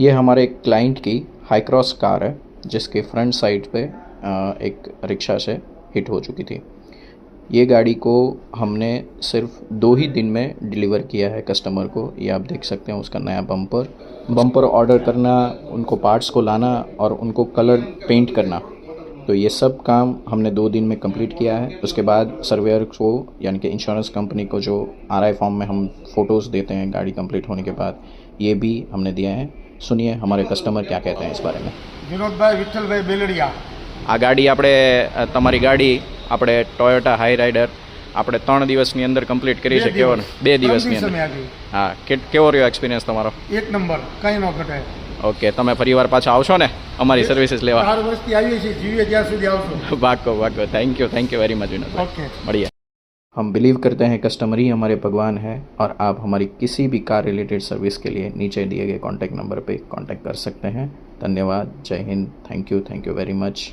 ये हमारे एक क्लाइंट की हाई क्रॉस कार है, जिसके फ्रंट साइड पे एक रिक्शा से हिट हो चुकी थी। ये गाड़ी को हमने सिर्फ़ दो ही दिन में डिलीवर किया है कस्टमर को। ये आप देख सकते हैं उसका नया बम्पर बम्पर ऑर्डर करना, उनको पार्ट्स को लाना और उनको कलर पेंट करना। तो ये सब काम हमने दो दिन में कंप्लीट किया है उसके बाद सर्वेयर को यानी कि इंश्योरेंस कंपनी को जो आर फॉर्म में हम फ़ोटोज़ देते हैं गाड़ी कंप्लीट होने के बाद ये भी हमने दिए हैं सुनिए हमारे कस्टमर क्या कहते हैं इस बारे में વિનોદભાઈ વિઠ્ઠલભાઈ બેલડિયા આ ગાડી આપણે અ, તમારી ગાડી આપણે ટોયોટા હાઈ રાઇડર આપણે ત્રણ દિવસની અંદર કમ્પ્લીટ કરી છે બે કેવો દિવસ. બે ત્રણ દિવસની દિવસે અંદર મેં આવી હા કે કેવો રહ્યો એક્સપિરિયન્સ તમારો એક નંબર કંઈ ન ઘટે ઓકે તમે ફરીવાર પાછા આવશો ને? અમારી સર્વિસીસ લેવા. थैंक વર્ષથી थैंक यू જીવીએ ત્યાં સુધી આવશો. Thank you thank you very much Vinod okay મળીએ. हम बिलीव करते हैं कस्टमर ही हमारे भगवान है और आप हमारी किसी भी कार रिलेटेड सर्विस के लिए नीचे दिए गए कॉन्टैक्ट नंबर पे कॉन्टैक्ट कर सकते हैं। धन्यवाद। जय Hind. Thank you thank you very much